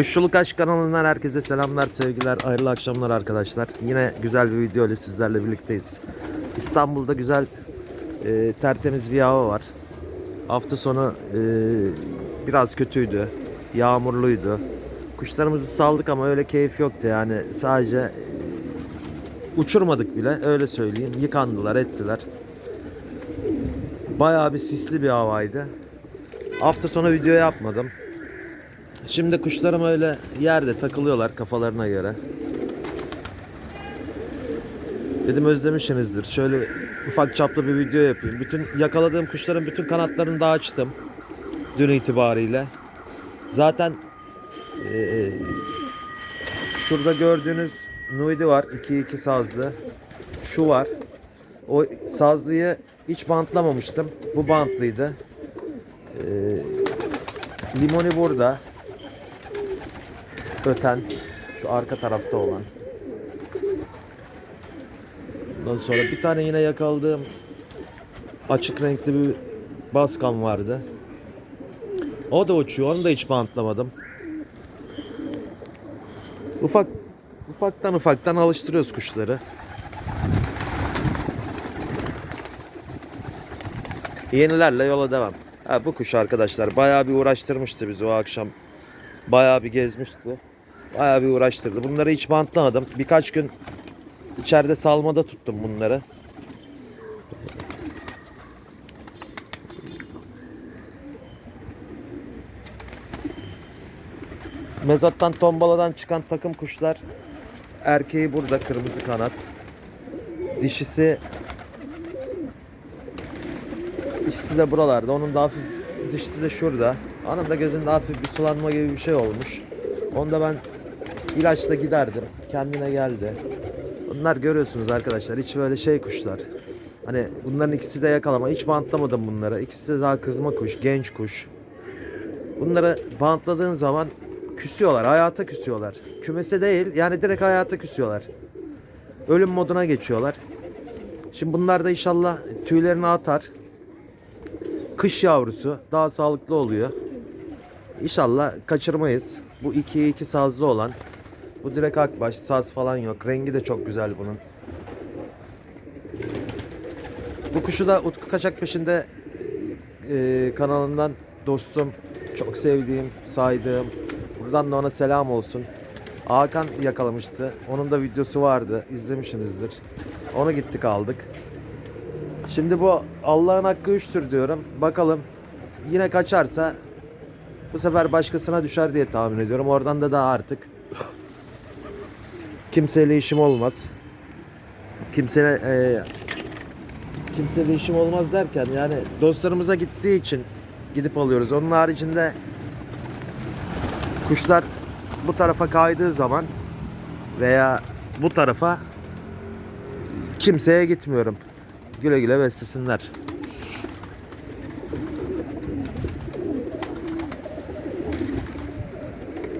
Kuşçuluk Aşk kanalından herkese selamlar, sevgiler, hayırlı akşamlar arkadaşlar. Yine güzel bir video ile sizlerle birlikteyiz. İstanbul'da güzel, e, tertemiz bir hava var. Hafta sonu e, biraz kötüydü, yağmurluydu. Kuşlarımızı saldık ama öyle keyif yoktu yani. Sadece e, uçurmadık bile, öyle söyleyeyim. Yıkandılar, ettiler. Bayağı bir sisli bir havaydı. Hafta sonu video yapmadım. Şimdi kuşlarım öyle yerde takılıyorlar kafalarına göre. Dedim özlemişsinizdir. Şöyle ufak çaplı bir video yapayım. Bütün yakaladığım kuşların bütün kanatlarını da açtım. Dün itibariyle. Zaten eee, şurada gördüğünüz Nuidi var. 2-2 sazlı. Şu var. O sazlıyı hiç bantlamamıştım. Bu bantlıydı. Eee Limoni burada. Öten. Şu arka tarafta olan. Ondan sonra bir tane yine yakaladığım açık renkli bir baskan vardı. O da uçuyor. Onu da hiç bantlamadım. Ufak ufaktan ufaktan alıştırıyoruz kuşları. Yenilerle yola devam. Ha, bu kuş arkadaşlar bayağı bir uğraştırmıştı bizi o akşam. Bayağı bir gezmişti. Bayağı bir uğraştırdı. Bunları hiç bantlamadım. Birkaç gün içeride salmada tuttum bunları. Mezattan tombaladan çıkan takım kuşlar erkeği burada kırmızı kanat. Dişisi dişisi de buralarda. Onun da hafif dişisi de şurada. Onun da gözünde hafif bir sulanma gibi bir şey olmuş. Onu da ben ilaçla giderdim. Kendine geldi. Bunlar görüyorsunuz arkadaşlar. Hiç böyle şey kuşlar. Hani bunların ikisi de yakalama. Hiç bantlamadım bunları. İkisi de daha kızma kuş, genç kuş. Bunları bantladığın zaman küsüyorlar. Hayata küsüyorlar. Kümese değil yani direkt hayata küsüyorlar. Ölüm moduna geçiyorlar. Şimdi bunlar da inşallah tüylerini atar. Kış yavrusu daha sağlıklı oluyor. İnşallah kaçırmayız. Bu 2'ye 2 sazlı olan. Bu direkt akbaş, saz falan yok. Rengi de çok güzel bunun. Bu kuşu da Utku Kaçak peşinde e, kanalından dostum, çok sevdiğim, saydığım. Buradan da ona selam olsun. Hakan yakalamıştı. Onun da videosu vardı. İzlemişsinizdir. Onu gittik aldık. Şimdi bu Allah'ın hakkı üçtür diyorum. Bakalım yine kaçarsa bu sefer başkasına düşer diye tahmin ediyorum. Oradan da daha artık kimseyle işim olmaz. Kimseyle e, kimseyle işim olmaz derken yani dostlarımıza gittiği için gidip alıyoruz. Onun haricinde kuşlar bu tarafa kaydığı zaman veya bu tarafa kimseye gitmiyorum. Güle güle beslesinler.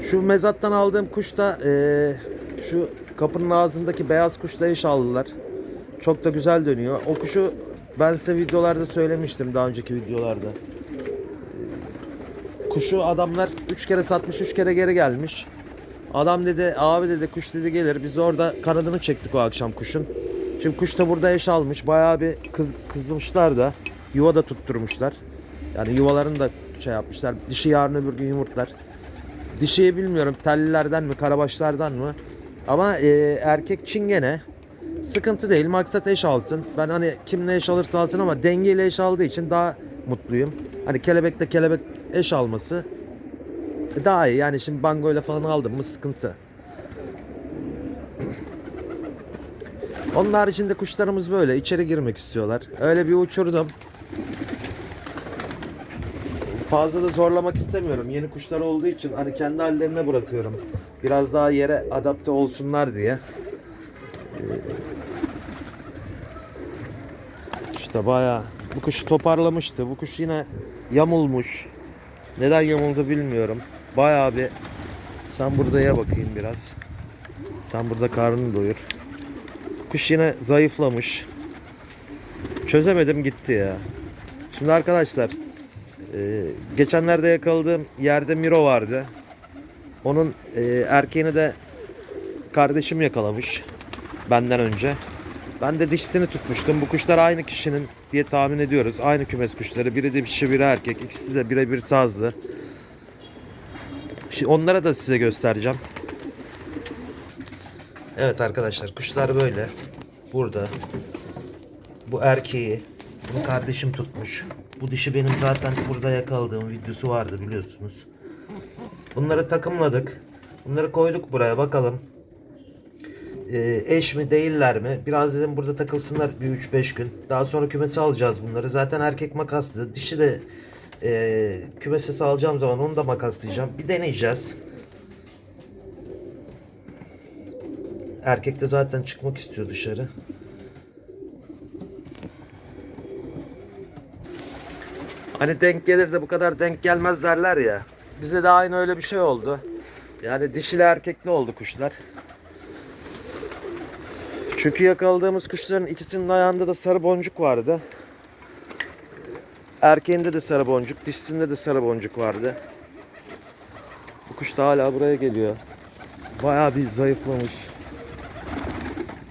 Şu mezattan aldığım kuş da eee, şu kapının ağzındaki beyaz kuşla eş aldılar. Çok da güzel dönüyor. O kuşu ben size videolarda söylemiştim daha önceki videolarda. Eee, Kuşu adamlar 3 kere satmış 3 kere geri gelmiş. Adam dedi abi dedi kuş dedi gelir. Biz orada kanadını çektik o akşam kuşun. Şimdi kuş da burada eş almış. Bayağı bir kız, kızmışlar da. Yuva da tutturmuşlar. Yani yuvalarını da şey yapmışlar. Dişi yarın öbür gün yumurtlar. Dişiyi bilmiyorum tellilerden mi karabaşlardan mı. Ama e, erkek çingene. Sıkıntı değil. Maksat eş alsın. Ben hani kimle eş alırsa alsın ama dengeyle eş aldığı için daha mutluyum. Hani kelebekle kelebek eş alması daha iyi. Yani şimdi bangoyla falan aldım mı sıkıntı. Onun haricinde kuşlarımız böyle içeri girmek istiyorlar. Öyle bir uçurdum. Fazla da zorlamak istemiyorum. Yeni kuşlar olduğu için hani kendi hallerine bırakıyorum. Biraz daha yere adapte olsunlar diye. Ee, İşte bayağı bu kuş toparlamıştı. Bu kuş yine yamulmuş. Neden yamuldu bilmiyorum. Bayağı bir sen burada ye bakayım biraz. Sen burada karnını doyur. Kuş yine zayıflamış. Çözemedim gitti ya. Şimdi arkadaşlar e, geçenlerde yakaladığım yerde Miro vardı. Onun e, erkeğini de kardeşim yakalamış benden önce. Ben de dişisini tutmuştum. Bu kuşlar aynı kişinin diye tahmin ediyoruz. Aynı kümes kuşları. Biri dişi biri erkek. İkisi de birebir sazlı. Şimdi onlara da size göstereceğim. Evet arkadaşlar kuşlar böyle. Burada. Bu erkeği bunu kardeşim tutmuş. Bu dişi benim zaten burada yakaladığım videosu vardı biliyorsunuz. Bunları takımladık. Bunları koyduk buraya bakalım. Ee, eş mi değiller mi? Biraz dedim burada takılsınlar bir 3-5 gün. Daha sonra kümese alacağız bunları. Zaten erkek makaslı. Dişi de e, kümese salacağım zaman onu da makaslayacağım. Bir deneyeceğiz. Erkek de zaten çıkmak istiyor dışarı. Hani denk gelir de bu kadar denk gelmez derler ya. Bize de aynı öyle bir şey oldu. Yani dişili erkekli oldu kuşlar. Çünkü yakaladığımız kuşların ikisinin ayağında da sarı boncuk vardı. Erkeğinde de sarı boncuk, dişisinde de sarı boncuk vardı. Bu kuş da hala buraya geliyor. Bayağı bir zayıflamış.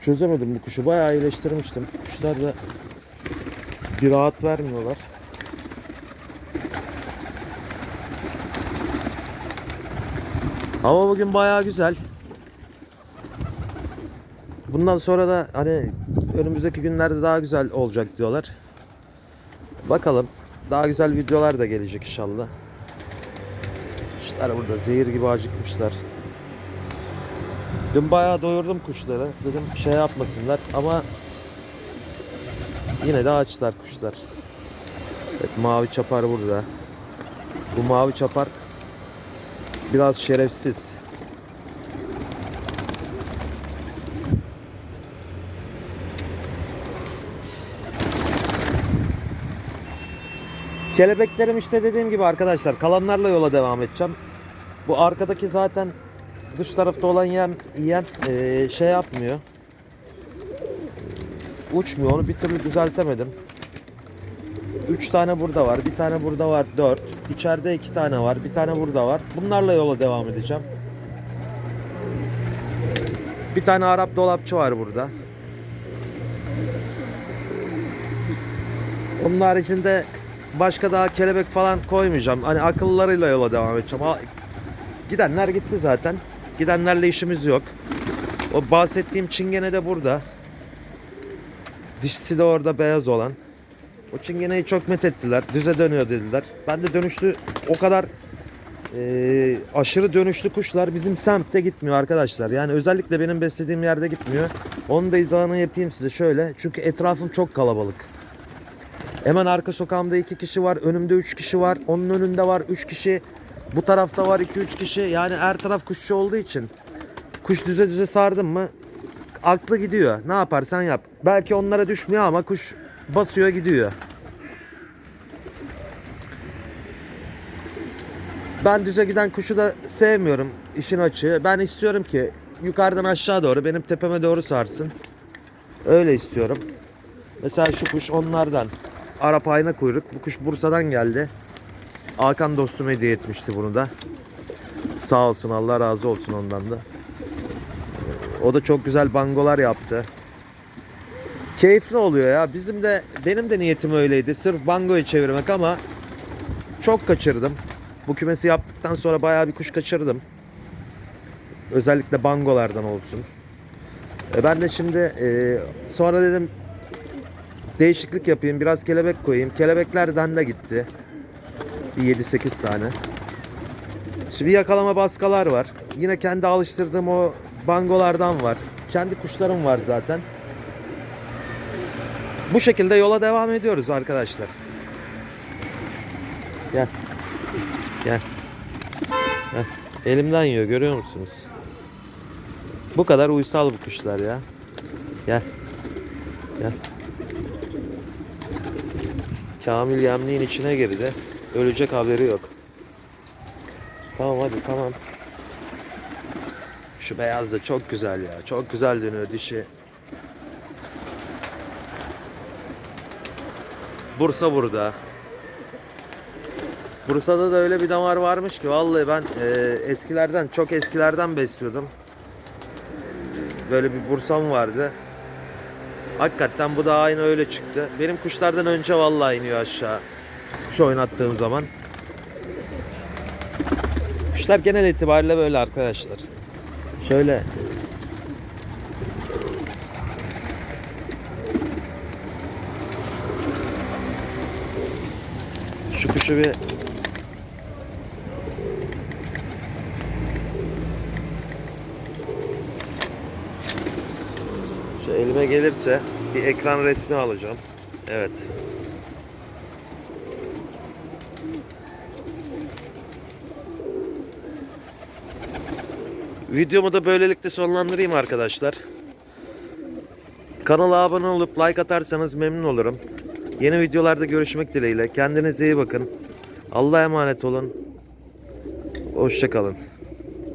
Çözemedim bu kuşu. Bayağı iyileştirmiştim. Kuşlar da bir rahat vermiyorlar. Hava bugün bayağı güzel. Bundan sonra da hani önümüzdeki günlerde daha güzel olacak diyorlar. Bakalım. Daha güzel videolar da gelecek inşallah. Kuşlar burada zehir gibi acıkmışlar. Dün bayağı doyurdum kuşları. Dedim şey yapmasınlar ama yine de açlar kuşlar. Evet mavi çapar burada. Bu mavi çapar biraz şerefsiz. Kelebeklerim işte dediğim gibi arkadaşlar kalanlarla yola devam edeceğim. Bu arkadaki zaten dış tarafta olan yem yiyen eee, şey yapmıyor. Uçmuyor onu bir türlü düzeltemedim. 3 tane burada var, bir tane burada var, 4. İçeride 2 tane var, bir tane burada var. Bunlarla yola devam edeceğim. Bir tane Arap dolapçı var burada. Onun haricinde başka daha kelebek falan koymayacağım. Hani akıllarıyla yola devam edeceğim. Ha, Gidenler gitti zaten. Gidenlerle işimiz yok. O bahsettiğim çingene de burada. Dişisi de orada beyaz olan. O çingeneyi çok met ettiler. Düze dönüyor dediler. Ben de dönüşlü o kadar eee, aşırı dönüşlü kuşlar bizim semtte gitmiyor arkadaşlar. Yani özellikle benim beslediğim yerde gitmiyor. Onun da izahını yapayım size şöyle. Çünkü etrafım çok kalabalık. Hemen arka sokağımda iki kişi var. Önümde üç kişi var. Onun önünde var üç kişi. Bu tarafta var iki üç kişi. Yani her taraf kuşçu olduğu için kuş düze düze sardım mı aklı gidiyor. Ne yaparsan yap. Belki onlara düşmüyor ama kuş basıyor gidiyor. Ben düze giden kuşu da sevmiyorum işin açığı. Ben istiyorum ki yukarıdan aşağı doğru benim tepeme doğru sarsın. Öyle istiyorum. Mesela şu kuş onlardan. Arap ayna kuyruk. Bu kuş Bursa'dan geldi. Hakan dostum hediye etmişti bunu da. Sağ olsun Allah razı olsun ondan da. O da çok güzel bangolar yaptı. Keyifli oluyor ya. Bizim de benim de niyetim öyleydi. Sırf bangoyu çevirmek ama çok kaçırdım. Bu kümesi yaptıktan sonra bayağı bir kuş kaçırdım. Özellikle bangolardan olsun. E ben de şimdi e, sonra dedim değişiklik yapayım. Biraz kelebek koyayım. Kelebeklerden de gitti. Bir 7-8 tane. Şimdi yakalama baskalar var. Yine kendi alıştırdığım o bangolardan var. Kendi kuşlarım var zaten. Bu şekilde yola devam ediyoruz arkadaşlar. Gel. Gel. Gel. Elimden yiyor görüyor musunuz? Bu kadar uysal bu kuşlar ya. Gel. Gel. Kamil yemliğin içine girdi. Ölecek haberi yok. Tamam hadi tamam. Şu beyaz da çok güzel ya. Çok güzel dönüyor dişi. Bursa burada. Bursa'da da öyle bir damar varmış ki vallahi ben e, eskilerden çok eskilerden besliyordum. Böyle bir bursam vardı. Hakikaten bu da aynı öyle çıktı. Benim kuşlardan önce vallahi iniyor aşağı. Kuş oynattığım zaman. Kuşlar genel itibariyle böyle arkadaşlar. Şöyle Şu kuşu bir Şu elime gelirse bir ekran resmi alacağım. Evet. Videomu da böylelikle sonlandırayım arkadaşlar. Kanala abone olup like atarsanız memnun olurum. Yeni videolarda görüşmek dileğiyle. Kendinize iyi bakın. Allah'a emanet olun. Hoşçakalın.